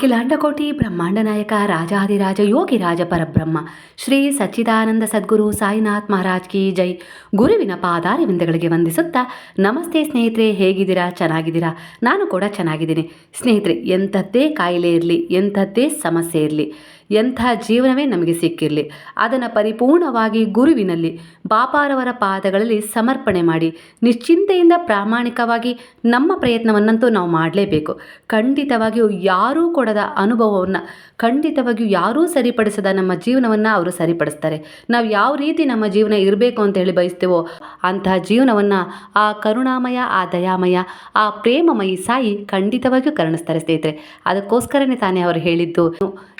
ಅಖಿಲಾಂಡಕೋಟಿ ಬ್ರಹ್ಮಾಂಡ ನಾಯಕ ರಾಜಾದಿರಾಜ ಯೋಗಿ ರಾಜ ಪರಬ್ರಹ್ಮ, ಶ್ರೀ ಸಚ್ಚಿದಾನಂದ ಸದ್ಗುರು ಸಾಯಿನಾಥ್ ಮಹಾರಾಜ್ ಕಿ ಜೈ. ಗುರುವಿನ ಪಾದಾರವಿಂದಗಳಿಗೆ ವಂದಿಸುತ್ತಾ, ನಮಸ್ತೆ ಸ್ನೇಹಿತರೆ, ಹೇಗಿದ್ದೀರಾ? ಚೆನ್ನಾಗಿದ್ದೀರಾ? ನಾನು ಕೂಡ ಚೆನ್ನಾಗಿದ್ದೀನಿ. ಸ್ನೇಹಿತರೆ, ಎಂಥದ್ದೇ ಕಾಯಿಲೆ ಇರಲಿ, ಎಂಥದ್ದೇ ಸಮಸ್ಯೆ ಇರಲಿ ಎಂಥ ಜೀವನವೇ ನಮಗೆ ಸಿಕ್ಕಿರಲಿ. ಅದನ್ನು ಪರಿಪೂರ್ಣವಾಗಿ ಗುರುವಿನಲ್ಲಿ, ಬಾಪಾರವರ ಪಾದಗಳಲ್ಲಿ ಸಮರ್ಪಣೆ ಮಾಡಿ, ನಿಶ್ಚಿಂತೆಯಿಂದ ಪ್ರಾಮಾಣಿಕವಾಗಿ ನಮ್ಮ ಪ್ರಯತ್ನವನ್ನಂತೂ ನಾವು ಮಾಡಲೇಬೇಕು. ಖಂಡಿತವಾಗಿಯೂ ಯಾರೂ ಕೊಡದ ಅನುಭವವನ್ನು, ಖಂಡಿತವಾಗಿಯೂ ಯಾರೂ ಸರಿಪಡಿಸದ ನಮ್ಮ ಜೀವನವನ್ನು ಅವರು ಸರಿಪಡಿಸ್ತಾರೆ. ನಾವು ಯಾವ ರೀತಿ ನಮ್ಮ ಜೀವನ ಇರಬೇಕು ಅಂತ ಹೇಳಿ ಬಯಸ್ತೇವೋ ಅಂತಹ ಜೀವನವನ್ನು ಆ ಕರುಣಾಮಯ, ಆ ದಯಾಮಯ, ಆ ಪ್ರೇಮಮಯಿ ಸಾಯಿ ಖಂಡಿತವಾಗಿಯೂ ಕರುಣಿಸ್ತಾರೆ ಸ್ನೇಹಿತರೆ. ಅದಕ್ಕೋಸ್ಕರನೇ ತಾನೇ ಅವರು ಹೇಳಿದ್ದು.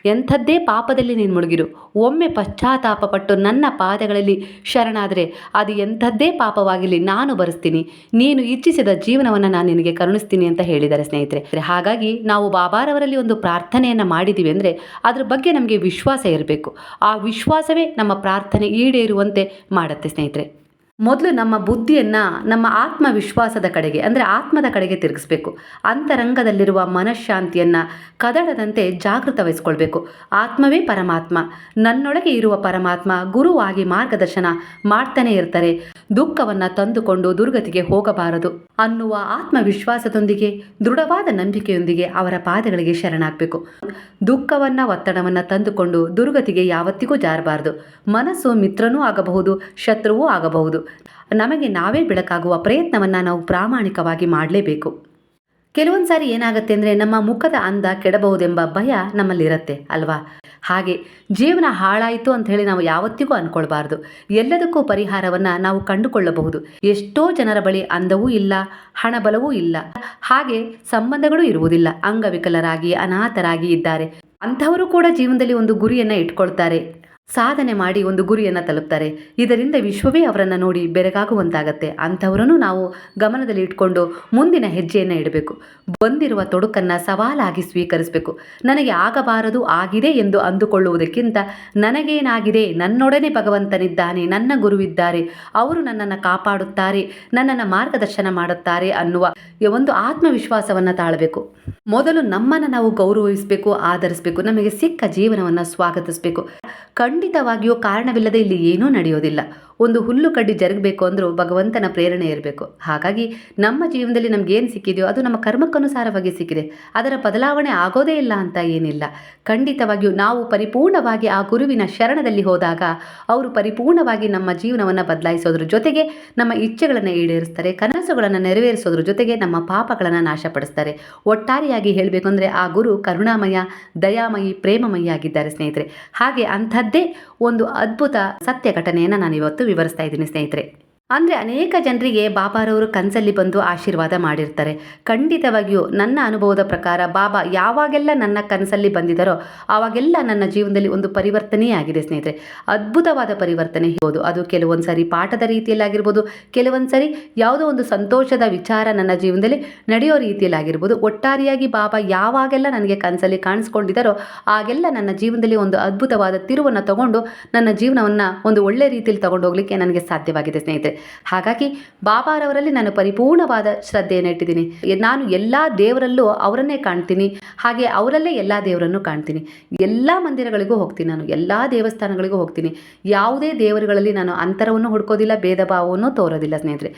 ಎಂಥದ್ದೇ ಪಾಪದಲ್ಲಿ ನೀನು ಮುಳುಗಿರು. ಒಮ್ಮೆ ಪಶ್ಚಾತ್ತಾಪಪಟ್ಟು ನನ್ನ ಪಾದಗಳಲ್ಲಿ ಶರಣಾದರೆ ಅದು ಎಂಥದ್ದೇ ಪಾಪವಾಗಿರಲಿ, ನಾನು ಬರೆಸ್ತೀನಿ. ನೀನು ಇಚ್ಛಿಸಿದ ಜೀವನವನ್ನು ನಾನು ನಿನಗೆ ಕರುಣಿಸ್ತೀನಿ ಅಂತ ಹೇಳಿದ್ದಾರೆ ಸ್ನೇಹಿತರೆ. ಹಾಗಾಗಿ ನಾವು ಬಾಬಾರವರಲ್ಲಿ ಒಂದು ಪ್ರಾರ್ಥನೆಯನ್ನು ಮಾಡಿದ್ದೀವಿ ಅಂದರೆ ಅದ್ರ ಬಗ್ಗೆ ನಮಗೆ ವಿಶ್ವಾಸ ಇರಬೇಕು. ಆ ವಿಶ್ವಾಸವೇ ನಮ್ಮ ಪ್ರಾರ್ಥನೆ ಈಡೇರುವಂತೆ ಮಾಡುತ್ತೆ ಸ್ನೇಹಿತರೆ. ಮೊದಲು ನಮ್ಮ ಬುದ್ಧಿಯನ್ನು ನಮ್ಮ ಆತ್ಮವಿಶ್ವಾಸದ ಕಡೆಗೆ, ಅಂದರೆ ಆತ್ಮದ ಕಡೆಗೆ ತಿರುಗಿಸ್ಬೇಕು. ಅಂತರಂಗದಲ್ಲಿರುವ ಮನಃಶಾಂತಿಯನ್ನು ಕದಡದಂತೆ ಜಾಗೃತ ವಹಿಸ್ಕೊಳ್ಬೇಕು ಆತ್ಮವೇ ಪರಮಾತ್ಮ. ನನ್ನೊಳಗೆ ಇರುವ ಪರಮಾತ್ಮ ಗುರುವಾಗಿ ಮಾರ್ಗದರ್ಶನ ಮಾಡ್ತಾನೆ ಇರ್ತಾರೆ. ದುಃಖವನ್ನು ತಂದುಕೊಂಡು ದುರ್ಗತಿಗೆ ಹೋಗಬಾರದು ಅನ್ನುವ ಆತ್ಮವಿಶ್ವಾಸದೊಂದಿಗೆ, ದೃಢವಾದ ನಂಬಿಕೆಯೊಂದಿಗೆ ಅವರ ಪಾದಗಳಿಗೆ ಶರಣಾಗಬೇಕು. ದುಃಖವನ್ನು, ಒತ್ತಡವನ್ನು ತಂದುಕೊಂಡು ದುರ್ಗತಿಗೆ ಯಾವತ್ತಿಗೂ ಜಾರಬಾರದು. ಮನಸ್ಸು ಮಿತ್ರನೂ ಆಗಬಹುದು, ಶತ್ರುವೂ ಆಗಬಹುದು. ನಮಗೆ ನಾವೇ ಬೆಳಕಾಗುವ ಪ್ರಯತ್ನವನ್ನು ನಾವು ಪ್ರಾಮಾಣಿಕವಾಗಿ ಮಾಡಲೇಬೇಕು. ಕೆಲವೊಂದು ಸಾರಿ ಏನಾಗುತ್ತೆ ಅಂದರೆ ನಮ್ಮ ಮುಖದ ಅಂದ ಕೆಡಬಹುದೆಂಬ ಭಯ ನಮ್ಮಲ್ಲಿರುತ್ತೆ, ಅಲ್ವಾ? ಹಾಗೆ ಜೀವನ ಹಾಳಾಯಿತು ಅಂತ ಹೇಳಿ ನಾವು ಯಾವತ್ತಿಗೂ ಅಂದ್ಕೊಳ್ಬಾರ್ದು ಎಲ್ಲದಕ್ಕೂ ಪರಿಹಾರವನ್ನು ನಾವು ಕಂಡುಕೊಳ್ಳಬಹುದು. ಎಷ್ಟೋ ಜನರ ಬಳಿ ಅಂದವೂ ಇಲ್ಲ, ಹಣಬಲವೂ ಇಲ್ಲ. ಹಾಗೆ ಸಂಬಂಧಗಳು ಇರುವುದಿಲ್ಲ. ಅಂಗವಿಕಲರಾಗಿ, ಅನಾಥರಾಗಿ ಇದ್ದಾರೆ. ಅಂಥವರು ಕೂಡ ಜೀವನದಲ್ಲಿ ಒಂದು ಗುರಿಯನ್ನು ಇಟ್ಕೊಳ್ತಾರೆ. ಸಾಧನೆ ಮಾಡಿ ಒಂದು ಗುರಿಯನ್ನು ತಲುಪ್ತಾರೆ. ಇದರಿಂದ ವಿಶ್ವವೇ ಅವರನ್ನು ನೋಡಿ ಬೆರಗಾಗುವಂತಾಗತ್ತೆ. ಅಂಥವರನ್ನು ನಾವು ಗಮನದಲ್ಲಿ ಇಟ್ಕೊಂಡು ಮುಂದಿನ ಹೆಜ್ಜೆಯನ್ನು ಇಡಬೇಕು. ಬಂದಿರುವ ತೊಡಕನ್ನು ಸವಾಲಾಗಿ ಸ್ವೀಕರಿಸಬೇಕು. ನನಗೆ ಆಗಬಾರದು, ಆಗಿದೆ ಎಂದು ಅಂದುಕೊಳ್ಳುವುದಕ್ಕಿಂತ ನನಗೇನಾಗಿದೆ, ನನ್ನೊಡನೆ ಭಗವಂತನಿದ್ದಾನೆ, ನನ್ನ ಗುರುವಿದ್ದಾರೆ, ಅವರು ನನ್ನನ್ನು ಕಾಪಾಡುತ್ತಾರೆ, ನನ್ನನ್ನು ಮಾರ್ಗದರ್ಶನ ಮಾಡುತ್ತಾರೆ ಅನ್ನುವ ಒಂದು ಆತ್ಮವಿಶ್ವಾಸವನ್ನು ತಾಳಬೇಕು. ಮೊದಲು ನಮ್ಮನ್ನು ನಾವು ಗೌರವಿಸಬೇಕು, ಆಧರಿಸಬೇಕು, ನಮಗೆ ಸಿಕ್ಕ ಜೀವನವನ್ನು ಸ್ವಾಗತಿಸಬೇಕು. ಖಂಡಿತವಾಗಿಯೂ ಕಾರಣವಿಲ್ಲದೆ ಇಲ್ಲಿ ಏನೂ ನಡೆಯೋದಿಲ್ಲ. ಒಂದು ಹುಲ್ಲು ಕಡ್ಡಿ ಜರುಗಬೇಕು ಅಂದರೂ ಭಗವಂತನ ಪ್ರೇರಣೆ ಇರಬೇಕು. ಹಾಗಾಗಿ ನಮ್ಮ ಜೀವನದಲ್ಲಿ ನಮಗೇನು ಸಿಕ್ಕಿದೆಯೋ ಅದು ನಮ್ಮ ಕರ್ಮಕ್ಕನುಸಾರವಾಗಿ ಸಿಕ್ಕಿದೆ. ಅದರ ಬದಲಾವಣೆ ಆಗೋದೇ ಇಲ್ಲ ಅಂತ ಏನಿಲ್ಲ. ಖಂಡಿತವಾಗಿಯೂ ನಾವು ಪರಿಪೂರ್ಣವಾಗಿ ಆ ಗುರುವಿನ ಶರಣದಲ್ಲಿ ಹೋದಾಗ ಅವರು ಪರಿಪೂರ್ಣವಾಗಿ ನಮ್ಮ ಜೀವನವನ್ನು ಬದಲಾಯಿಸೋದ್ರ ಜೊತೆಗೆ ನಮ್ಮ ಇಚ್ಛೆಗಳನ್ನು ಈಡೇರಿಸ್ತಾರೆ, ಕನಸುಗಳನ್ನು ನೆರವೇರಿಸೋದ್ರ ಜೊತೆಗೆ ನಮ್ಮ ಪಾಪಗಳನ್ನು ನಾಶಪಡಿಸ್ತಾರೆ. ಒಟ್ಟಾರೆಯಾಗಿ ಹೇಳಬೇಕು ಅಂದರೆ ಆ ಗುರು ಕರುಣಾಮಯ, ದಯಾಮಯಿ, ಪ್ರೇಮಮಯಿ ಆಗಿದ್ದಾರೆ ಸ್ನೇಹಿತರೆ. ಹಾಗೆ ಅಂಥದ್ದೇ ಒಂದು ಅದ್ಭುತ ಸತ್ಯ ಘಟನೆಯನ್ನು ನಾನು ಇವತ್ತು ವಿವರಿಸ್ತಾ ಇದ್ದೀನಿ ಸ್ನೇಹಿತರೆ. ಅಂದರೆ ಅನೇಕ ಜನರಿಗೆ ಬಾಬಾರವರು ಕನಸಲ್ಲಿ ಬಂದು ಆಶೀರ್ವಾದ ಮಾಡಿರ್ತಾರೆ. ಖಂಡಿತವಾಗಿಯೂ ನನ್ನ ಅನುಭವದ ಪ್ರಕಾರ ಬಾಬಾ ಯಾವಾಗೆಲ್ಲ ನನ್ನ ಕನಸಲ್ಲಿ ಬಂದಿದ್ದಾರೋ ಆವಾಗೆಲ್ಲ ನನ್ನ ಜೀವನದಲ್ಲಿ ಒಂದು ಪರಿವರ್ತನೆಯೇ ಆಗಿದೆ ಸ್ನೇಹಿತರೆ. ಅದ್ಭುತವಾದ ಪರಿವರ್ತನೆ ಇರ್ಬೋದು. ಅದು ಕೆಲವೊಂದು ಸಾರಿ ಪಾಠದ ರೀತಿಯಲ್ಲಾಗಿರ್ಬೋದು ಕೆಲವೊಂದು ಸಾರಿ ಯಾವುದೋ ಒಂದು ಸಂತೋಷದ ವಿಚಾರ ನನ್ನ ಜೀವನದಲ್ಲಿ ನಡೆಯೋ ರೀತಿಯಲ್ಲಾಗಿರ್ಬೋದು ಒಟ್ಟಾರೆಯಾಗಿ ಬಾಬಾ ಯಾವಾಗೆಲ್ಲ ನನಗೆ ಕನಸಲ್ಲಿ ಕಾಣಿಸ್ಕೊಂಡಿದ್ದಾರೋ ಆಗೆಲ್ಲ ನನ್ನ ಜೀವನದಲ್ಲಿ ಒಂದು ಅದ್ಭುತವಾದ ತಿರುವನ್ನು ತಗೊಂಡು ನನ್ನ ಜೀವನವನ್ನು ಒಂದು ಒಳ್ಳೆ ರೀತಿಯಲ್ಲಿ ತಗೊಂಡು ಹೋಗಲಿಕ್ಕೆ ನನಗೆ ಸಾಧ್ಯವಾಗಿದೆ ಸ್ನೇಹಿತರೆ. ಹಾಗಾಗಿ ಬಾಬಾರವರಲ್ಲಿ ನಾನು ಪರಿಪೂರ್ಣವಾದ ಶ್ರದ್ಧೆಯನ್ನು ಇಟ್ಟಿದ್ದೀನಿ. ನಾನು ಎಲ್ಲ ದೇವರಲ್ಲೂ ಅವರನ್ನೇ ಕಾಣ್ತೀನಿ. ಹಾಗೆ ಅವರಲ್ಲೇ ಎಲ್ಲ ದೇವರನ್ನು ಕಾಣ್ತೀನಿ. ಎಲ್ಲ ಮಂದಿರಗಳಿಗೂ ಹೋಗ್ತೀನಿ ನಾನು. ಎಲ್ಲ ದೇವಸ್ಥಾನಗಳಿಗೂ ಹೋಗ್ತೀನಿ. ಯಾವುದೇ ದೇವರುಗಳಲ್ಲಿ ನಾನು ಅಂತರವನ್ನು ಹುಡ್ಕೋದಿಲ್ಲ, ಭೇದ ಭಾವವನ್ನು ತೋರೋದಿಲ್ಲ ಸ್ನೇಹಿತರೆ.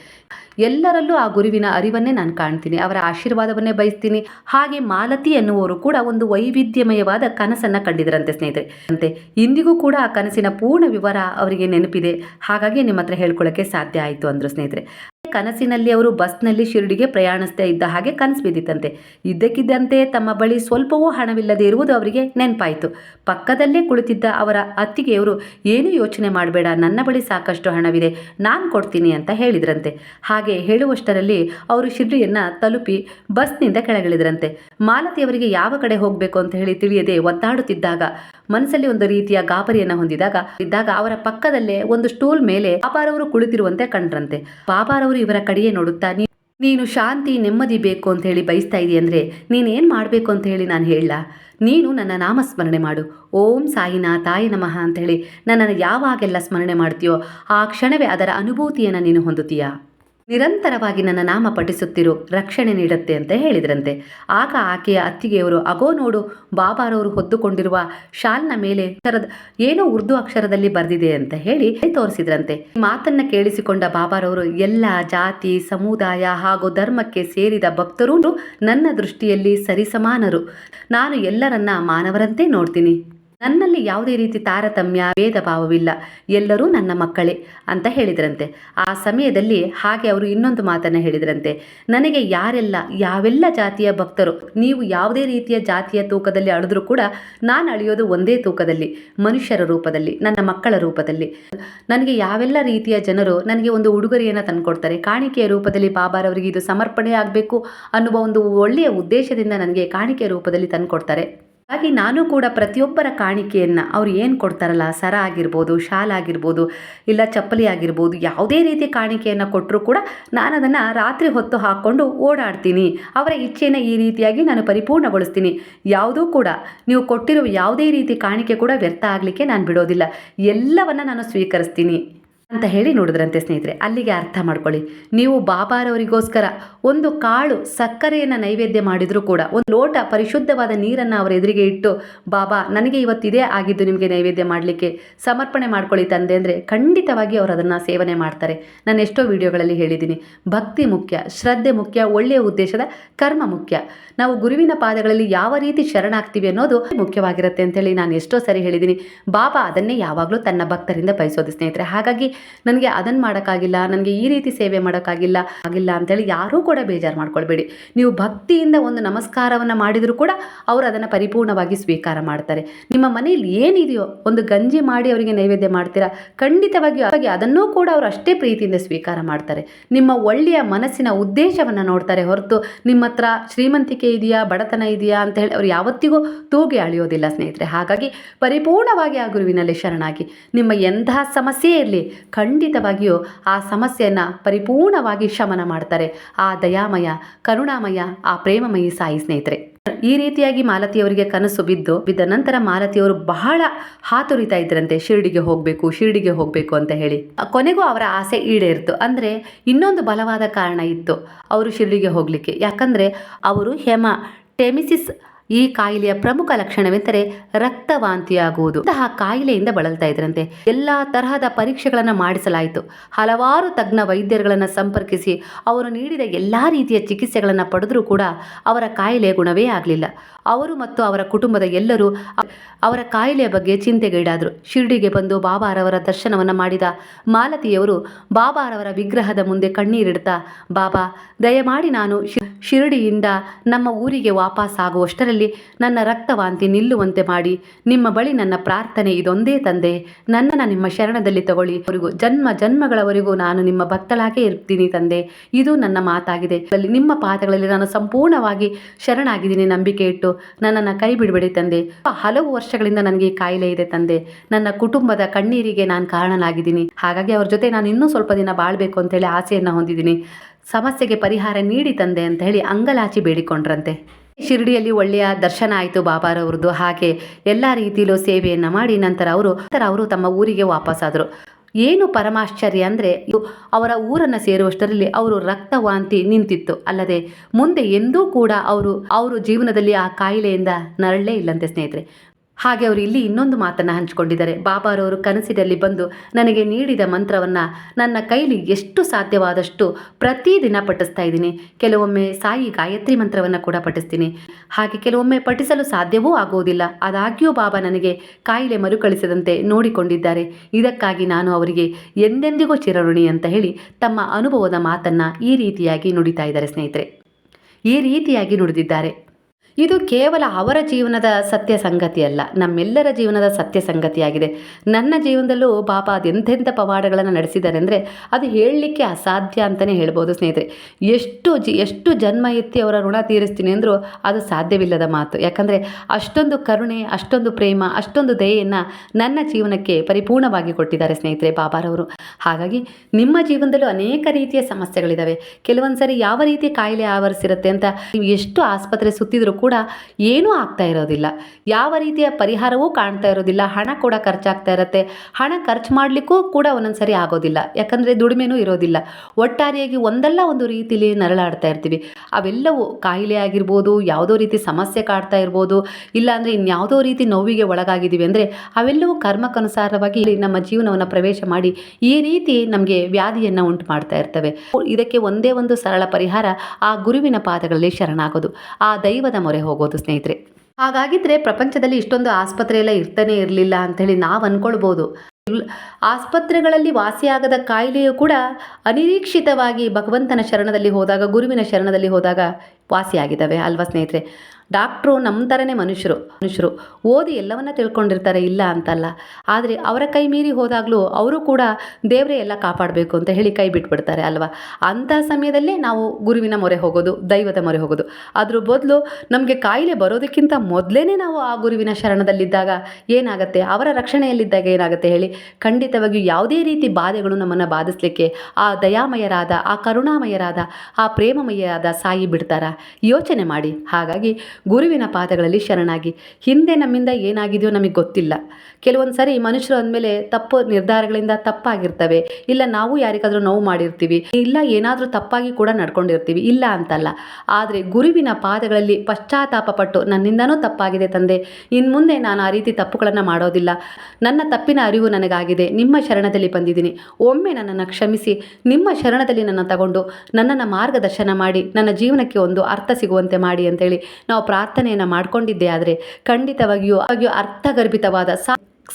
ಎಲ್ಲರಲ್ಲೂ ಆ ಗುರುವಿನ ಅರಿವನ್ನೇ ನಾನು ಕಾಣ್ತೀನಿ, ಅವರ ಆಶೀರ್ವಾದವನ್ನೇ ಬಯಸ್ತೀನಿ. ಹಾಗೆ ಮಾಲತಿ ಎನ್ನುವರು ಕೂಡ ಒಂದು ವೈವಿಧ್ಯಮಯವಾದ ಕನಸನ್ನು ಕಂಡಿದ್ರಂತೆ ಸ್ನೇಹಿತರೆ. ಅಂತೆ, ಇಂದಿಗೂ ಕೂಡ ಆ ಕನಸಿನ ಪೂರ್ಣ ವಿವರ ಅವರಿಗೆ ನೆನಪಿದೆ. ಹಾಗಾಗಿ ನಿಮ್ಮ ಹತ್ರ ಹೇಳ್ಕೊಳ್ಳೋಕ್ಕೆ ಸಾಧ್ಯ ಆಯಿತು ಅಂದರು ಸ್ನೇಹಿತರೆ. ಕನಸಿನಲ್ಲಿ ಅವರು ಬಸ್ನಲ್ಲಿ ಶಿರಡಿಗೆ ಪ್ರಯಾಣಿಸ್ತಾ ಇದ್ದ ಹಾಗೆ ಕನಸು ಬಿದ್ದಿತಂತೆ ಇದ್ದಕ್ಕಿದ್ದಂತೆ ತಮ್ಮ ಬಳಿ ಸ್ವಲ್ಪವೂ ಹಣವಿಲ್ಲದೆ ಇರುವುದು ಅವರಿಗೆ ನೆನಪಾಯಿತು. ಪಕ್ಕದಲ್ಲೇ ಕುಳಿತಿದ್ದ ಅವರ ಅತ್ತಿಗೆಯವರು, ಏನು ಯೋಚನೆ ಮಾಡಬೇಡ, ನನ್ನ ಬಳಿ ಸಾಕಷ್ಟು ಹಣವಿದೆ, ನಾನು ಕೊಡ್ತೀನಿ ಅಂತ ಹೇಳಿದ್ರಂತೆ. ಹಾಗೆ ಹೇಳುವಷ್ಟರಲ್ಲಿ ಅವರು ಶಿರಡಿಯನ್ನ ತಲುಪಿ ಬಸ್ನಿಂದ ಕೆಳಗಿಳಿದ್ರಂತೆ. ಮಾಲತಿಯವರಿಗೆ ಯಾವ ಕಡೆ ಹೋಗಬೇಕು ಅಂತ ಹೇಳಿ ತಿಳಿಯದೆ ಒದ್ದಾಡುತ್ತಿದ್ದಾಗ, ಮನಸ್ಸಲ್ಲಿ ಒಂದು ರೀತಿಯ ಗಾಬರಿಯನ್ನು ಹೊಂದಿದಾಗ, ಇದ್ದಾಗ ಅವರ ಪಕ್ಕದಲ್ಲೇ ಒಂದು ಸ್ಟೂಲ್ ಮೇಲೆ ಪಾಪಾರವರು ಕುಳಿತಿರುವಂತೆ ಕಂಡ್ರಂತೆ. ಬಾಬಾರವರು ಇವರ ಕಡೆಯೇ ನೋಡುತ್ತಾ ನೀನು ಶಾಂತಿ, ನೆಮ್ಮದಿ ಬೇಕು ಅಂತ ಹೇಳಿ ಬಯಸ್ತಾ ಇದೆಯಾ ಅಂದರೆ ನೀನೇನು ಮಾಡಬೇಕು ಅಂತ ಹೇಳಿ ನಾನು ಹೇಳಲ್ಲ ನೀನು ನನ್ನ ನಾಮ ಸ್ಮರಣೆ ಮಾಡು. ಓಂ ಸಾಯಿನಾಥಾಯ ನಮಃ ಅಂತ ಹೇಳಿ ನನ್ನನ್ನು ಯಾವಾಗೆಲ್ಲ ಸ್ಮರಣೆ ಮಾಡ್ತೀಯೋ ಆ ಕ್ಷಣವೇ ಅದರ ಅನುಭೂತಿಯನ್ನು ನೀನು ಹೊಂದುತ್ತೀಯಾ? ನಿರಂತರವಾಗಿ ನನ್ನ ನಾಮ ಪಠಿಸುತ್ತಿರು, ರಕ್ಷಣೆ ನೀಡುತ್ತೆ ಅಂತ ಹೇಳಿದ್ರಂತೆ. ಆಗ ಆಕೆಯ ಅತ್ತಿಗೆಯವರು, ಅಗೋ ನೋಡು, ಬಾಬಾರವರು ಹೊದ್ದುಕೊಂಡಿರುವ ಶಾಲ್ನ ಮೇಲೆ ಏನೋ ಉರ್ದು ಅಕ್ಷರದಲ್ಲಿ ಬರೆದಿದೆ ಅಂತ ಹೇಳಿ ತೋರಿಸಿದ್ರಂತೆ. ಮಾತನ್ನ ಕೇಳಿಸಿಕೊಂಡ ಬಾಬಾರವರು, ಎಲ್ಲ ಜಾತಿ, ಸಮುದಾಯ ಹಾಗೂ ಧರ್ಮಕ್ಕೆ ಸೇರಿದ ಭಕ್ತರೂ ನನ್ನ ದೃಷ್ಟಿಯಲ್ಲಿ ಸರಿಸಮಾನರು. ನಾನು ಎಲ್ಲರನ್ನ ಮಾನವರಂತೆ ನೋಡ್ತೀನಿ. ನನ್ನಲ್ಲಿ ಯಾವುದೇ ರೀತಿ ತಾರತಮ್ಯ ಭೇದ ಭಾವವಿಲ್ಲ ಎಲ್ಲರೂ ನನ್ನ ಮಕ್ಕಳೇ ಅಂತ ಹೇಳಿದ್ರಂತೆ. ಆ ಸಮಯದಲ್ಲಿ ಹಾಗೆ ಅವರು ಇನ್ನೊಂದು ಮಾತನ್ನು ಹೇಳಿದ್ರಂತೆ. ನನಗೆ ಯಾರೆಲ್ಲ, ಯಾವೆಲ್ಲ ಜಾತಿಯ ಭಕ್ತರು, ನೀವು ಯಾವುದೇ ರೀತಿಯ ಜಾತಿಯ ತೂಕದಲ್ಲಿ ಅಳಿದ್ರೂ ಕೂಡ ನಾನು ಅಳಿಯೋದು ಒಂದೇ ತೂಕದಲ್ಲಿ, ಮನುಷ್ಯರ ರೂಪದಲ್ಲಿ, ನನ್ನ ಮಕ್ಕಳ ರೂಪದಲ್ಲಿ. ನನಗೆ ಯಾವೆಲ್ಲ ರೀತಿಯ ಜನರು ನನಗೆ ಒಂದು ಉಡುಗೊರೆಯನ್ನು ತಂದುಕೊಡ್ತಾರೆ, ಕಾಣಿಕೆಯ ರೂಪದಲ್ಲಿ ಬಾಬಾರವರಿಗೆ ಇದು ಸಮರ್ಪಣೆ ಆಗಬೇಕು ಅನ್ನುವ ಒಂದು ಒಳ್ಳೆಯ ಉದ್ದೇಶದಿಂದ ನನಗೆ ಕಾಣಿಕೆಯ ರೂಪದಲ್ಲಿ ತಂದುಕೊಡ್ತಾರೆ. ಹಾಗೆ ನಾನು ಕೂಡ ಪ್ರತಿಯೊಬ್ಬರ ಕಾಣಿಕೆಯನ್ನು ಅವ್ರು ಏನು ಕೊಡ್ತಾರಲ್ಲ, ಸರ ಆಗಿರ್ಬೋದು, ಶಾಲ್ ಆಗಿರ್ಬೋದು, ಇಲ್ಲ ಚಪ್ಪಲಿ ಆಗಿರ್ಬೋದು, ಯಾವುದೇ ರೀತಿ ಕಾಣಿಕೆಯನ್ನು ಕೊಟ್ಟರೂ ಕೂಡ ನಾನು ಅದನ್ನು ರಾತ್ರಿ ಹೊತ್ತು ಹಾಕ್ಕೊಂಡು ಓಡಾಡ್ತೀನಿ. ಅವರ ಇಚ್ಛೆಯನ್ನು ಈ ರೀತಿಯಾಗಿ ನಾನು ಪರಿಪೂರ್ಣಗೊಳಿಸ್ತೀನಿ. ಯಾವುದೂ ಕೂಡ ನೀವು ಕೊಟ್ಟಿರುವ ಯಾವುದೇ ರೀತಿ ಕಾಣಿಕೆ ಕೂಡ ವ್ಯರ್ಥ ಆಗಲಿಕ್ಕೆ ನಾನು ಬಿಡೋದಿಲ್ಲ. ಎಲ್ಲವನ್ನು ನಾನು ಸ್ವೀಕರಿಸ್ತೀನಿ. ಅಂತ ಹೇಳಿ ನೋಡಿದ್ರಂತೆ ಸ್ನೇಹಿತರೆ, ಅಲ್ಲಿಗೆ ಅರ್ಥ ಮಾಡ್ಕೊಳ್ಳಿ. ನೀವು ಬಾಬಾರವರಿಗೋಸ್ಕರ ಒಂದು ಕಾಳು ಸಕ್ಕರೆಯನ್ನು ನೈವೇದ್ಯ ಮಾಡಿದರೂ ಕೂಡ, ಒಂದು ಲೋಟ ಪರಿಶುದ್ಧವಾದ ನೀರನ್ನು ಅವರ ಎದುರಿಗೆ ಇಟ್ಟು, ಬಾಬಾ, ನನಗೆ ಇವತ್ತಿದೇ ಆಗಿದ್ದು ನಿಮಗೆ ನೈವೇದ್ಯ ಮಾಡಲಿಕ್ಕೆ ಸಮರ್ಪಣೆ ಮಾಡ್ಕೊಳ್ಳಿ ತಂದೆ ಅಂದರೆ ಖಂಡಿತವಾಗಿ ಅವರು ಅದನ್ನು ಸೇವನೆ ಮಾಡ್ತಾರೆ. ನಾನು ಎಷ್ಟೋ ವಿಡಿಯೋಗಳಲ್ಲಿ ಹೇಳಿದ್ದೀನಿ, ಭಕ್ತಿ ಮುಖ್ಯ, ಶ್ರದ್ಧೆ ಮುಖ್ಯ, ಒಳ್ಳೆಯ ಉದ್ದೇಶದ ಕರ್ಮ ಮುಖ್ಯ. ನಾವು ಗುರುವಿನ ಪಾದಗಳಲ್ಲಿ ಯಾವ ರೀತಿ ಶರಣಾಗ್ತೀವಿ ಅನ್ನೋದು ಮುಖ್ಯವಾಗಿರುತ್ತೆ ಅಂತೇಳಿ ನಾನು ಎಷ್ಟೋ ಸರಿ ಹೇಳಿದ್ದೀನಿ. ಬಾಬಾ ಅದನ್ನೇ ಯಾವಾಗಲೂ ತನ್ನ ಭಕ್ತರಿಂದ ಬಯಸೋದು ಸ್ನೇಹಿತರೆ. ಹಾಗಾಗಿ ನನಗೆ ಅದನ್ನು ಮಾಡೋಕ್ಕಾಗಿಲ್ಲ, ನನಗೆ ಈ ರೀತಿ ಸೇವೆ ಮಾಡೋಕ್ಕಾಗಿಲ್ಲ, ಆಗಿಲ್ಲ ಅಂತೇಳಿ ಯಾರೂ ಕೂಡ ಬೇಜಾರು ಮಾಡ್ಕೊಳ್ಬೇಡಿ. ನೀವು ಭಕ್ತಿಯಿಂದ ಒಂದು ನಮಸ್ಕಾರವನ್ನು ಮಾಡಿದರೂ ಕೂಡ ಅವರು ಅದನ್ನು ಪರಿಪೂರ್ಣವಾಗಿ ಸ್ವೀಕಾರ ಮಾಡ್ತಾರೆ. ನಿಮ್ಮ ಮನೆಯಲ್ಲಿ ಏನಿದೆಯೋ ಒಂದು ಗಂಜಿ ಮಾಡಿ ಅವರಿಗೆ ನೈವೇದ್ಯ ಮಾಡ್ತೀರಾ, ಖಂಡಿತವಾಗಿಯೂ ಹಾಗೆ ಅದನ್ನೂ ಕೂಡ ಅವರು ಅಷ್ಟೇ ಪ್ರೀತಿಯಿಂದ ಸ್ವೀಕಾರ ಮಾಡ್ತಾರೆ. ನಿಮ್ಮ ಒಳ್ಳೆಯ ಮನಸ್ಸಿನ ಉದ್ದೇಶವನ್ನು ನೋಡ್ತಾರೆ ಹೊರತು ನಿಮ್ಮ ಹತ್ರ ಶ್ರೀಮಂತಿಕೆ ಇದೆಯಾ, ಬಡತನ ಇದೆಯಾ ಅಂತ ಹೇಳಿ ಅವ್ರು ಯಾವತ್ತಿಗೂ ತೂಗಿ ಅಳಿಯೋದಿಲ್ಲ ಸ್ನೇಹಿತರೆ. ಹಾಗಾಗಿ ಪರಿಪೂರ್ಣವಾಗಿ ಆ ಗುರುವಿನಲ್ಲಿ ಶರಣಾಗಿ. ನಿಮ್ಮ ಎಂತಹ ಸಮಸ್ಯೆ ಇರಲಿ ಖಂಡಿತವಾಗಿಯೂ ಆ ಸಮಸ್ಯೆಯನ್ನು ಪರಿಪೂರ್ಣವಾಗಿ ಶಮನ ಮಾಡ್ತಾರೆ. ಆ ದಯಾಮಯ, ಕರುಣಾಮಯ, ಆ ಪ್ರೇಮಮಯಿ ಸಾಯಿ ಸ್ನೇಹಿತರೆ. ಈ ರೀತಿಯಾಗಿ ಮಾಲತಿಯವರಿಗೆ ಕನಸು ಬಿದ್ದು, ಬಿದ್ದ ನಂತರ ಮಾಲತಿಯವರು ಬಹಳ ಹಾತುರಿತಾ ಇದ್ರಂತೆ. ಶಿರ್ಡಿಗೆ ಹೋಗಬೇಕು ಶಿರ್ಡಿಗೆ ಹೋಗಬೇಕು ಅಂತ ಹೇಳಿ. ಕೊನೆಗೂ ಅವರ ಆಸೆ ಈಡೇರಿತು. ಅಂದರೆ ಇನ್ನೊಂದು ಬಲವಾದ ಕಾರಣ ಇತ್ತು. ಅವರು ಶಿರ್ಡಿಗೆ ಹೋಗಲಿಕ್ಕೆ. ಯಾಕಂದರೆ ಅವರು ಹೆಮ, ಟೆಮಿಸಿಸ್ ಈ ಕಾಯಿಲೆಯ ಪ್ರಮುಖ ಲಕ್ಷಣವೆಂದರೆ ರಕ್ತವಾಂತಿಯಾಗುವುದು. ಇಂತಹ ಕಾಯಿಲೆಯಿಂದ ಬಳಲ್ತಾ ಇದ್ರಂತೆ ಎಲ್ಲ ತರಹದ ಪರೀಕ್ಷೆಗಳನ್ನು ಮಾಡಿಸಲಾಯಿತು. ಹಲವಾರು ತಜ್ಞ ವೈದ್ಯರುಗಳನ್ನು ಸಂಪರ್ಕಿಸಿ ಅವರು ನೀಡಿದ ಎಲ್ಲ ರೀತಿಯ ಚಿಕಿತ್ಸೆಗಳನ್ನು ಪಡೆದರೂ ಕೂಡ ಅವರ ಕಾಯಿಲೆಯ ಗುಣವೇ ಆಗಲಿಲ್ಲ. ಅವರು ಮತ್ತು ಅವರ ಕುಟುಂಬದ ಎಲ್ಲರೂ ಅವರ ಕಾಯಿಲೆಯ ಬಗ್ಗೆ ಚಿಂತೆಗೀಡಾದರು. ಶಿರ್ಡಿಗೆ ಬಂದು ಬಾಬಾರವರ ದರ್ಶನವನ್ನು ಮಾಡಿದ ಮಾಲತಿಯವರು ಬಾಬಾರವರ ವಿಗ್ರಹದ ಮುಂದೆ ಕಣ್ಣೀರಿಡ್ತಾ, ಬಾಬಾ, ದಯಮಾಡಿ ನಾನು ಶಿರ್ಡಿಯಿಂದ ನಮ್ಮ ಊರಿಗೆ ವಾಪಸ್ ಆಗುವಷ್ಟರಲ್ಲಿ ನನ್ನ ರಕ್ತವಾಂತಿ ನಿಲ್ಲುವಂತೆ ಮಾಡಿ. ನಿಮ್ಮ ಬಳಿ ನನ್ನ ಪ್ರಾರ್ಥನೆ ಇದೊಂದೇ ತಂದೆ. ನನ್ನನ್ನು ನಿಮ್ಮ ಶರಣದಲ್ಲಿ ತಗೊಳ್ಳಿ. ಅವರಿಗೂ ಜನ್ಮ ಜನ್ಮಗಳವರೆಗೂ ನಾನು ನಿಮ್ಮ ಭಕ್ತಳಾಗೆ ಇರ್ತೀನಿ ತಂದೆ. ಇದು ನನ್ನ ಮಾತಾಗಿದೆ. ಅಲ್ಲಿ ನಿಮ್ಮ ಪಾದಗಳಲ್ಲಿ ನಾನು ಸಂಪೂರ್ಣವಾಗಿ ಶರಣಾಗಿದ್ದೀನಿ ನಂಬಿಕೆ ಇಟ್ಟು ನನ್ನನ್ನು ಕೈ ಬಿಡಬೇಡಿ ತಂದೆ. ಹಲವು ವರ್ಷಗಳಿಂದ ನನಗೆ ಕಾಯಿಲೆ ಇದೆ ತಂದೆ. ನನ್ನ ಕುಟುಂಬದ ಕಣ್ಣೀರಿಗೆ ನಾನು ಕಾರಣನಾಗಿದ್ದೀನಿ. ಹಾಗಾಗಿ ಅವ್ರ ಜೊತೆ ನಾನು ಇನ್ನೂ ಸ್ವಲ್ಪ ದಿನ ಬಾಳ್ಬೇಕು ಅಂತೇಳಿ ಆಸೆಯನ್ನು ಹೊಂದಿದ್ದೀನಿ. ಸಮಸ್ಯೆಗೆ ಪರಿಹಾರ ನೀಡಿ ತಂದೆ ಅಂತ ಹೇಳಿ ಅಂಗಲಾಚಿ ಬೇಡಿಕೊಂಡ್ರಂತೆ. ಶಿರ್ಡಿಯಲ್ಲಿ ಒಳ್ಳೆಯ ದರ್ಶನ ಆಯಿತು ಬಾಬಾರವ್ರದ್ದು ಹಾಗೆ ಎಲ್ಲ ರೀತಿಯಲ್ಲೂ ಸೇವೆಯನ್ನು ಮಾಡಿ ನಂತರ ಅವರು ನಂತರ ಅವರು ತಮ್ಮ ಊರಿಗೆ ವಾಪಸ್ಸಾದರು ಏನು ಪರಮಾಶ್ಚರ್ಯ ಅಂದರೆ ಅವರ ಊರನ್ನು ಸೇರುವಷ್ಟರಲ್ಲಿ ಅವರು ರಕ್ತವಾಂತಿ ನಿಂತಿತ್ತು. ಅಲ್ಲದೆ ಮುಂದೆ ಎಂದೂ ಕೂಡ ಅವರು ಅವರು ಜೀವನದಲ್ಲಿ ಆ ಕಾಯಿಲೆಯಿಂದ ನರಳೇ ಇಲ್ಲಂತೆ ಸ್ನೇಹಿತರೆ. ಹಾಗೆ ಅವರು ಇಲ್ಲಿ ಇನ್ನೊಂದು ಮಾತನ್ನು ಹಂಚಿಕೊಂಡಿದ್ದಾರೆ. ಬಾಬಾರವರು ಕನಸಿನಲ್ಲಿ ಬಂದು ನನಗೆ ನೀಡಿದ ಮಂತ್ರವನ್ನು ನನ್ನ ಕೈಲಿ ಎಷ್ಟು ಸಾಧ್ಯವಾದಷ್ಟು ಪ್ರತಿದಿನ ಪಠಿಸ್ತಾ ಇದ್ದೀನಿ. ಕೆಲವೊಮ್ಮೆ ಸಾಯಿ ಗಾಯತ್ರಿ ಮಂತ್ರವನ್ನು ಕೂಡ ಪಠಿಸ್ತೀನಿ. ಹಾಗೆ ಕೆಲವೊಮ್ಮೆ ಪಠಿಸಲು ಸಾಧ್ಯವೂ ಆಗುವುದಿಲ್ಲ. ಆದಾಗ್ಯೂ ಬಾಬಾ ನನಗೆ ಕಾಯಿಲೆ ಮರುಕಳಿಸದಂತೆ ನೋಡಿಕೊಂಡಿದ್ದಾರೆ. ಇದಕ್ಕಾಗಿ ನಾನು ಅವರಿಗೆ ಎಂದೆಂದಿಗೂ ಚಿರಋಣಿ ಅಂತ ಹೇಳಿ ತಮ್ಮ ಅನುಭವದ ಮಾತನ್ನು ಈ ರೀತಿಯಾಗಿ ನುಡಿತಾ ಇದ್ದಾರೆ ಸ್ನೇಹಿತರೆ. ಈ ರೀತಿಯಾಗಿ ನುಡಿದಿದ್ದಾರೆ. ಇದು ಕೇವಲ ಅವರ ಜೀವನದ ಸತ್ಯ ಸಂಗತಿಯಲ್ಲ ನಮ್ಮೆಲ್ಲರ ಜೀವನದ ಸತ್ಯ ಸಂಗತಿಯಾಗಿದೆ. ನನ್ನ ಜೀವನದಲ್ಲೂ ಪಾಪ ಅದೆಂಥೆಂಥ ಪವಾಡಗಳನ್ನು ನಡೆಸಿದ್ದಾರೆ ಅಂದರೆ ಅದು ಹೇಳಲಿಕ್ಕೆ ಅಸಾಧ್ಯ ಅಂತಲೇ ಹೇಳ್ಬೋದು ಸ್ನೇಹಿತರೆ. ಎಷ್ಟು ಜಿ, ಎಷ್ಟು ಜನ್ಮ ಎತ್ತಿ ಅವರ ಋಣ ತೀರಿಸ್ತೀನಿ ಅಂದರೂ ಅದು ಸಾಧ್ಯವಿಲ್ಲದ ಮಾತು. ಯಾಕಂದರೆ ಅಷ್ಟೊಂದು ಕರುಣೆ, ಅಷ್ಟೊಂದು ಪ್ರೇಮ, ಅಷ್ಟೊಂದು ದಯೆಯನ್ನು ನನ್ನ ಜೀವನಕ್ಕೆ ಪರಿಪೂರ್ಣವಾಗಿ ಕೊಟ್ಟಿದ್ದಾರೆ ಸ್ನೇಹಿತರೆ ಬಾಬಾರವರು. ಹಾಗಾಗಿ ನಿಮ್ಮ ಜೀವನದಲ್ಲೂ ಅನೇಕ ರೀತಿಯ ಸಮಸ್ಯೆಗಳಿದ್ದಾವೆ ಕೆಲವೊಂದು ಸರಿ ಯಾವ ರೀತಿ ಕಾಯಿಲೆ ಆವರಿಸಿರುತ್ತೆ ಅಂತ ನೀವು ಎಷ್ಟು ಆಸ್ಪತ್ರೆ ಸುತ್ತಿದರೂ ಕೂಡ ಏನೂ ಆಗ್ತಾ ಇರೋದಿಲ್ಲ. ಯಾವ ರೀತಿಯ ಪರಿಹಾರವೂ ಕಾಣ್ತಾ ಇರೋದಿಲ್ಲ. ಹಣ ಕೂಡ ಖರ್ಚಾಗ್ತಾ ಇರುತ್ತೆ. ಹಣ ಖರ್ಚು ಮಾಡಲಿಕ್ಕೂ ಕೂಡ ಒಂದೊಂದು ಸರಿ ಆಗೋದಿಲ್ಲ. ಯಾಕಂದರೆ ದುಡಿಮೆನೂ ಇರೋದಿಲ್ಲ. ಒಟ್ಟಾರೆಯಾಗಿ ಒಂದಲ್ಲ ಒಂದು ರೀತಿಲಿ ನರಳಾಡ್ತಾ ಇರ್ತೀವಿ. ಅವೆಲ್ಲವೂ ಕಾಯಿಲೆ ಆಗಿರ್ಬೋದು, ಯಾವುದೋ ರೀತಿ ಸಮಸ್ಯೆ ಕಾಡ್ತಾ ಇರ್ಬೋದು, ಇಲ್ಲಾಂದರೆ ಇನ್ಯಾವುದೋ ರೀತಿ ನೋವಿಗೆ ಒಳಗಾಗಿದ್ದೀವಿ ಅಂದರೆ ಅವೆಲ್ಲವೂ ಕರ್ಮಕ್ಕನುಸಾರವಾಗಿ ನಮ್ಮ ಜೀವನವನ್ನು ಪ್ರವೇಶ ಮಾಡಿ ಈ ರೀತಿ ನಮಗೆ ವ್ಯಾಧಿಯನ್ನು ಉಂಟು ಮಾಡ್ತಾ ಇರ್ತವೆ. ಇದಕ್ಕೆ ಒಂದೇ ಒಂದು ಸರಳ ಪರಿಹಾರ ಆ ಗುರುವಿನ ಪಾದಗಳಲ್ಲಿ ಶರಣಾಗೋದು. ಆ ದೈವದ ಮೊರೆ ಹೋಗೋದು ಸ್ನೇಹಿತರೆ. ಹಾಗಾಗಿದ್ರೆ ಪ್ರಪಂಚದಲ್ಲಿ ಇಷ್ಟೊಂದು ಆಸ್ಪತ್ರೆ ಎಲ್ಲ ಇರ್ತಾನೆ ಇರಲಿಲ್ಲ ಅಂಥೇಳಿ ನಾವು ಅಂದ್ಕೊಳ್ಬೋದು ಆಸ್ಪತ್ರೆಗಳಲ್ಲಿ ವಾಸಿಯಾಗದ ಕಾಯಿಲೆಯು ಕೂಡ ಅನಿರೀಕ್ಷಿತವಾಗಿ ಭಗವಂತನ ಶರಣದಲ್ಲಿ ಹೋದಾಗ, ಗುರುವಿನ ಶರಣದಲ್ಲಿ ಹೋದಾಗ ವಾಸಿಯಾಗಿದ್ದಾವೆ ಅಲ್ವಾ ಸ್ನೇಹಿತರೆ? ಡಾಕ್ಟ್ರು ನಮ್ಮ ಥರನೇ ಮನುಷ್ಯರು ಮನುಷ್ಯರು. ಓದಿ ಎಲ್ಲವನ್ನ ತಿಳ್ಕೊಂಡಿರ್ತಾರೆ, ಇಲ್ಲ ಅಂತಲ್ಲ. ಆದರೆ ಅವರ ಕೈ ಮೀರಿ ಹೋದಾಗಲೂ ಅವರು ಕೂಡ ದೇವರೇ ಎಲ್ಲ ಕಾಪಾಡಬೇಕು ಅಂತ ಹೇಳಿ ಕೈ ಬಿಟ್ಬಿಡ್ತಾರೆ ಅಲ್ವಾ? ಅಂಥ ಸಮಯದಲ್ಲೇ ನಾವು ಗುರುವಿನ ಮೊರೆ ಹೋಗೋದು, ದೈವದ ಮೊರೆ ಹೋಗೋದು. ಅದ್ರ ಬದಲು ನಮಗೆ ಕಾಯಿಲೆ ಬರೋದಕ್ಕಿಂತ ಮೊದಲೇ ನಾವು ಆ ಗುರುವಿನ ಶರಣದಲ್ಲಿದ್ದಾಗ ಏನಾಗುತ್ತೆ? ಅವರ ರಕ್ಷಣೆಯಲ್ಲಿದ್ದಾಗ ಏನಾಗುತ್ತೆ ಹೇಳಿ? ಖಂಡಿತವಾಗಿಯೂ ಯಾವುದೇ ರೀತಿ ಬಾಧೆಗಳು ನಮ್ಮನ್ನು ಬಾಧಿಸಲಿಕ್ಕೆ ಆ ದಯಾಮಯರಾದ, ಆ ಕರುಣಾಮಯರಾದ, ಆ ಪ್ರೇಮಮಯರಾದ ಸಾಯಿ ಬಿಡ್ತಾರ? ಯೋಚನೆ ಮಾಡಿ. ಹಾಗಾಗಿ ಗುರುವಿನ ಪಾದಗಳಲ್ಲಿ ಶರಣಾಗಿ. ಹಿಂದೆ ನಮ್ಮಿಂದ ಏನಾಗಿದೆಯೋ ನಮಗೆ ಗೊತ್ತಿಲ್ಲ. ಕೆಲವೊಂದು ಸರಿ ಮನುಷ್ಯರು ಅಂದಮೇಲೆ ತಪ್ಪು ನಿರ್ಧಾರಗಳಿಂದ ತಪ್ಪಾಗಿರ್ತವೆ. ಇಲ್ಲ ನಾವು ಯಾರಿಗಾದರೂ ನೋವು ಮಾಡಿರ್ತೀವಿ. ಇಲ್ಲ ಏನಾದರೂ ತಪ್ಪಾಗಿ ಕೂಡ ನಡ್ಕೊಂಡಿರ್ತೀವಿ. ಇಲ್ಲ ಅಂತಲ್ಲ. ಆದರೆ ಗುರುವಿನ ಪಾದಗಳಲ್ಲಿ ಪಶ್ಚಾತ್ತಾಪ ಪಟ್ಟು ನನ್ನಿಂದನೂ ತಪ್ಪಾಗಿದೆ ತಂದೆ. ಇನ್ನು ಮುಂದೆ ನಾನು ಆ ರೀತಿ ತಪ್ಪುಗಳನ್ನು ಮಾಡೋದಿಲ್ಲ. ನನ್ನ ತಪ್ಪಿನ ಅರಿವು ನನಗಾಗಿದೆ. ನಿಮ್ಮ ಶರಣದಲ್ಲಿ ಬಂದಿದ್ದೀನಿ. ಒಮ್ಮೆ ನನ್ನನ್ನು ಕ್ಷಮಿಸಿ. ನಿಮ್ಮ ಶರಣದಲ್ಲಿ ನನ್ನ ತಗೊಂಡು ನನ್ನನ್ನು ಮಾರ್ಗದರ್ಶನ ಮಾಡಿ. ನನ್ನ ಜೀವನಕ್ಕೆ ಒಂದು ಅರ್ಥ ಸಿಗುವಂತೆ ಮಾಡಿ ಅಂತೇಳಿ ನಾವು ಪ್ರಾರ್ಥನೆಯನ್ನು ಮಾಡ್ಕೊಂಡಿದ್ದೆ ಆದರೆ ಖಂಡಿತವಾಗಿಯೂ ಅರ್ಥಗರ್ಭಿತವಾದ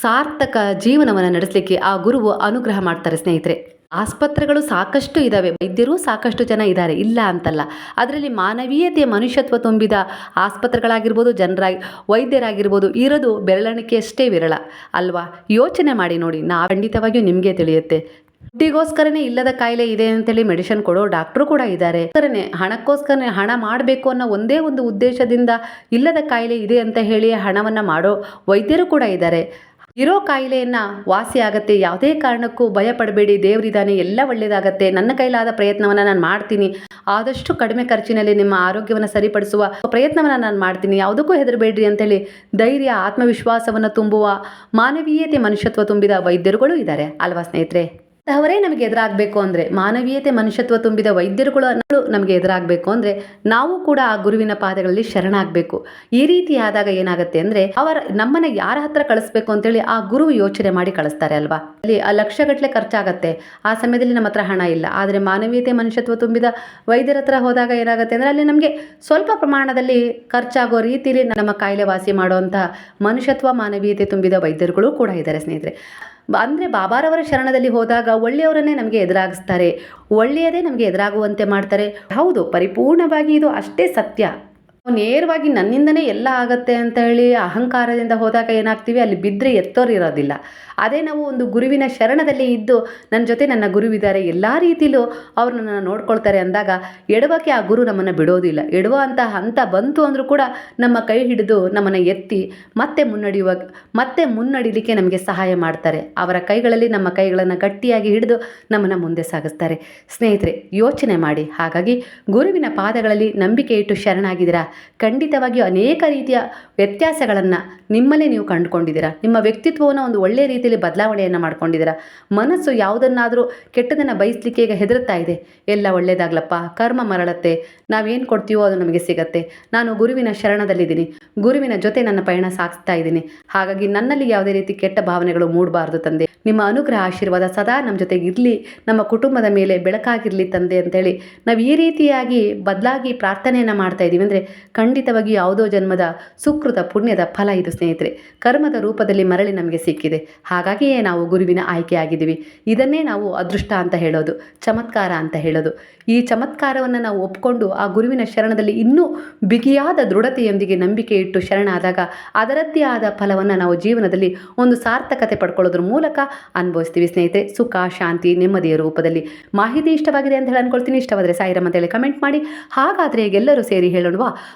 ಸಾರ್ಥಕ ಜೀವನವನ್ನು ನಡೆಸಲಿಕ್ಕೆ ಆ ಗುರುವು ಅನುಗ್ರಹ ಮಾಡ್ತಾರೆ ಸ್ನೇಹಿತರೆ. ಆಸ್ಪತ್ರೆಗಳು ಸಾಕಷ್ಟು ಇದ್ದಾವೆ ವೈದ್ಯರು ಸಾಕಷ್ಟು ಜನ ಇದ್ದಾರೆ ಇಲ್ಲ ಅಂತಲ್ಲ. ಅದರಲ್ಲಿ ಮಾನವೀಯತೆ, ಮನುಷ್ಯತ್ವ ತುಂಬಿದ ಆಸ್ಪತ್ರೆಗಳಾಗಿರ್ಬೋದು, ಜನರಾಗಿ, ವೈದ್ಯರಾಗಿರ್ಬೋದು ಇರೋದು ಬೆರಳಣಿಕೆಯಷ್ಟೇ ವಿರಳ. ಅಲ್ವಾ? ಯೋಚನೆ ಮಾಡಿ ನೋಡಿ. ನಾ ಖಂಡಿತವಾಗಿಯೂ ನಿಮಗೆ ತಿಳಿಯುತ್ತೆ. ದುಡ್ಡಿಗೋಸ್ಕರನೇ ಇಲ್ಲದ ಕಾಯಿಲೆ ಇದೆ ಅಂತೇಳಿ ಮೆಡಿಸಿನ್ ಕೊಡೋ ಡಾಕ್ಟ್ರು ಕೂಡ ಇದ್ದಾರೆ. ಹಣಕ್ಕೋಸ್ಕರನೇ ಹಣ ಮಾಡಬೇಕು ಅನ್ನೋ ಒಂದೇ ಒಂದು ಉದ್ದೇಶದಿಂದ ಇಲ್ಲದ ಕಾಯಿಲೆ ಇದೆ ಅಂತ ಹೇಳಿ ಹಣವನ್ನು ಮಾಡೋ ವೈದ್ಯರು ಕೂಡ ಇದ್ದಾರೆ. ಇರೋ ಕಾಯಿಲೆಯನ್ನು ವಾಸಿ ಆಗತ್ತೆ, ಯಾವುದೇ ಕಾರಣಕ್ಕೂ ಭಯ ಪಡಬೇಡಿ ದೇವರಿದ್ದಾನೆ ಎಲ್ಲ ಒಳ್ಳೆಯದಾಗತ್ತೆ ನನ್ನ ಕೈಲಾದ ಪ್ರಯತ್ನವನ್ನು ನಾನು ಮಾಡ್ತೀನಿ, ಆದಷ್ಟು ಕಡಿಮೆ ಖರ್ಚಿನಲ್ಲಿ ನಿಮ್ಮ ಆರೋಗ್ಯವನ್ನು ಸರಿಪಡಿಸುವ ಪ್ರಯತ್ನವನ್ನು ನಾನು ಮಾಡ್ತೀನಿ, ಯಾವುದಕ್ಕೂ ಹೆದರಬೇಡ್ರಿ ಅಂತೇಳಿ ಧೈರ್ಯ, ಆತ್ಮವಿಶ್ವಾಸವನ್ನು ತುಂಬುವ ಮಾನವೀಯತೆ ಮನುಷ್ಯತ್ವ ತುಂಬಿದ ವೈದ್ಯರುಗಳು ಇದ್ದಾರೆ. ಅಲ್ವಾ ಸ್ನೇಹಿತರೆ? ಅವರೇ ನಮಗೆ ಎದುರಾಗಬೇಕು ಅಂದರೆ ಮಾನವೀಯತೆ, ಮನುಷ್ಯತ್ವ ತುಂಬಿದ ವೈದ್ಯರುಗಳು ನಮಗೆ ಎದುರಾಗಬೇಕು ಅಂದರೆ ನಾವು ಕೂಡ ಆ ಗುರುವಿನ ಪಾದಗಳಲ್ಲಿ ಶರಣಾಗಬೇಕು. ಈ ರೀತಿ ಆದಾಗ ಏನಾಗುತ್ತೆ ಅಂದರೆ ಅವರ ನಮ್ಮನ್ನು ಯಾರ ಹತ್ರ ಕಳಿಸ್ಬೇಕು ಅಂತೇಳಿ ಆ ಗುರು ಯೋಚನೆ ಮಾಡಿ ಕಳಿಸ್ತಾರೆ ಅಲ್ವಾ? ಅಲ್ಲಿ ಆ ಲಕ್ಷಗಟ್ಟಲೆ ಖರ್ಚಾಗತ್ತೆ. ಆ ಸಮಯದಲ್ಲಿ ನಮ್ಮ ಹತ್ರ ಹಣ ಇಲ್ಲ. ಆದರೆ ಮಾನವೀಯತೆ, ಮನುಷ್ಯತ್ವ ತುಂಬಿದ ವೈದ್ಯರ ಹತ್ರ ಹೋದಾಗ ಏನಾಗುತ್ತೆ ಅಂದರೆ ಅಲ್ಲಿ ನಮಗೆ ಸ್ವಲ್ಪ ಪ್ರಮಾಣದಲ್ಲಿ ಖರ್ಚಾಗೋ ರೀತಿಯಲ್ಲಿ ನಮ್ಮ ಕಾಯಿಲೆ ವಾಸಿ ಮಾಡುವಂಥ ಮನುಷ್ಯತ್ವ, ಮಾನವೀಯತೆ ತುಂಬಿದ ವೈದ್ಯರುಗಳು ಕೂಡ ಇದ್ದಾರೆ ಸ್ನೇಹಿತರೆ. ಅಂದರೆ ಬಾಬಾರವರ ಶರಣದಲ್ಲಿ ಹೋದಾಗ ಒಳ್ಳೆಯವರನ್ನೇ ನಮಗೆ ಎದುರಾಗಿಸ್ತಾರೆ. ಒಳ್ಳೆಯದೇ ನಮಗೆ ಎದುರಾಗುವಂತೆ ಮಾಡ್ತಾರೆ. ಹೌದು, ಪರಿಪೂರ್ಣವಾಗಿ ಇದು ಅಷ್ಟೇ ಸತ್ಯ. ನೇರವಾಗಿ ನನ್ನಿಂದನೇ ಎಲ್ಲ ಆಗತ್ತೆ ಅಂತ ಹೇಳಿ ಅಹಂಕಾರದಿಂದ ಹೋದಾಗ ಏನಾಗ್ತೀವಿ? ಅಲ್ಲಿ ಬಿದ್ದರೆ ಎತ್ತೋರಿರೋದಿಲ್ಲ. ಅದೇ ನಾವು ಒಂದು ಗುರುವಿನ ಶರಣದಲ್ಲಿ ಇದ್ದು ನನ್ನ ಜೊತೆ ನನ್ನ ಗುರುವಿದ್ದಾರೆ ಎಲ್ಲ ರೀತಿಲೂ ಅವರು ನನ್ನನ್ನು ನೋಡ್ಕೊಳ್ತಾರೆ ಅಂದಾಗ ಎಡವಕ್ಕೆ ಆ ಗುರು ನಮ್ಮನ್ನು ಬಿಡೋದಿಲ್ಲ. ಎಡವ ಅಂತ ಹಂತ ಬಂತು ಅಂದರೂ ಕೂಡ ನಮ್ಮ ಕೈ ಹಿಡಿದು ನಮ್ಮನ್ನು ಎತ್ತಿ ಮತ್ತೆ ಮುನ್ನಡೆಯುವ, ಮತ್ತೆ ಮುನ್ನಡಿಲಿಕ್ಕೆ ನಮಗೆ ಸಹಾಯ ಮಾಡ್ತಾರೆ. ಅವರ ಕೈಗಳಲ್ಲಿ ನಮ್ಮ ಕೈಗಳನ್ನು ಗಟ್ಟಿಯಾಗಿ ಹಿಡಿದು ನಮ್ಮನ್ನು ಮುಂದೆ ಸಾಗಿಸ್ತಾರೆ. ಸ್ನೇಹಿತರೆ, ಯೋಚನೆ ಮಾಡಿ. ಹಾಗಾಗಿ ಗುರುವಿನ ಪಾದಗಳಲ್ಲಿ ನಂಬಿಕೆ ಇಟ್ಟು ಶರಣಾಗಿದ್ದೀರಾ? ಖಂಡಿತವಾಗಿಯೂ ಅನೇಕ ರೀತಿಯ ವ್ಯತ್ಯಾಸಗಳನ್ನು ನಿಮ್ಮಲ್ಲೇ ನೀವು ಕಂಡುಕೊಂಡಿದ್ದೀರಾ? ನಿಮ್ಮ ವ್ಯಕ್ತಿತ್ವವನ್ನು ಒಂದು ಒಳ್ಳೆಯ ರೀತಿಯಲ್ಲಿ ಬದಲಾವಣೆಯನ್ನು ಮಾಡ್ಕೊಂಡಿದ್ದೀರಾ? ಮನಸ್ಸು ಯಾವುದನ್ನಾದರೂ ಕೆಟ್ಟದನ್ನು ಬಯಸಲಿಕ್ಕೆ ಈಗ ಹೆದರುತ್ತಾ ಇದೆ. ಎಲ್ಲ ಒಳ್ಳೆಯದಾಗ್ಲಪ್ಪ ಕರ್ಮ ಮರಳತ್ತೆ. ನಾವೇನು ಕೊಡ್ತೀವೋ ಅದು ನಮಗೆ ಸಿಗತ್ತೆ. ನಾನು ಗುರುವಿನ ಶರಣದಲ್ಲಿದ್ದೀನಿ. ಗುರುವಿನ ಜೊತೆ ನನ್ನ ಪಯಣ ಸಾಗಿಸ್ತಾ ಇದ್ದೀನಿ. ಹಾಗಾಗಿ ನನ್ನಲ್ಲಿ ಯಾವುದೇ ರೀತಿ ಕೆಟ್ಟ ಭಾವನೆಗಳು ಮೂಡಬಾರ್ದು ತಂದೆ. ನಿಮ್ಮ ಅನುಗ್ರಹ ಆಶೀರ್ವಾದ ಸದಾ ನಮ್ಮ ಜೊತೆಗೆ ಇರಲಿ. ನಮ್ಮ ಕುಟುಂಬದ ಮೇಲೆ ಬೆಳಕಾಗಿರಲಿ ತಂದೆ ಅಂತೇಳಿ. ನಾವು ಈ ರೀತಿಯಾಗಿ ಬದಲಾಗಿ ಪ್ರಾರ್ಥನೆಯನ್ನು ಮಾಡ್ತಾ ಇದ್ದೀವಿ ಅಂದರೆ ಖಂಡಿತವಾಗಿ ಯಾವುದೋ ಜನ್ಮದ ಸುಕೃತ ಪುಣ್ಯದ ಫಲ ಇದು, ಸ್ನೇಹಿತರೆ. ಕರ್ಮದ ರೂಪದಲ್ಲಿ ಮರಳಿ ನಮಗೆ ಸಿಕ್ಕಿದೆ. ಹಾಗಾಗಿಯೇ ನಾವು ಗುರುವಿನ ಆಯ್ಕೆಯಾಗಿದ್ದೀವಿ. ಇದನ್ನೇ ನಾವು ಅದೃಷ್ಟ ಅಂತ ಹೇಳೋದು, ಚಮತ್ಕಾರ ಅಂತ ಹೇಳೋದು. ಈ ಚಮತ್ಕಾರವನ್ನು ನಾವು ಒಪ್ಕೊಂಡು ಆ ಗುರುವಿನ ಶರಣದಲ್ಲಿ ಇನ್ನೂ ಬಿಗಿಯಾದ ದೃಢತೆಯೊಂದಿಗೆ ನಂಬಿಕೆ ಇಟ್ಟು ಶರಣಾದಾಗ ಅದರದ್ದೇ ಆದ ಫಲವನ್ನು ನಾವು ಜೀವನದಲ್ಲಿ ಒಂದು ಸಾರ್ಥಕತೆ ಪಡ್ಕೊಳ್ಳೋದ್ರ ಮೂಲಕ ಅನುಭವಿಸ್ತೀವಿ, ಸ್ನೇಹಿತರೆ. ಸುಖ, ಶಾಂತಿ, ನೆಮ್ಮದಿಯ ರೂಪದಲ್ಲಿ. ಮಾಹಿತಿ ಇಷ್ಟವಾಗಿದೆ ಅಂತ ಹೇಳಿ ಅನ್ಕೊಳ್ತೀನಿ. ಇಷ್ಟವಾದರೆ ಸಾಯಿರಮ್ಮ ಅಂತೇಳಿ ಕಮೆಂಟ್ ಮಾಡಿ. ಹಾಗಾದರೆ ಎಲ್ಲರೂ ಸೇರಿ ಹೇಳೋಣವಾ?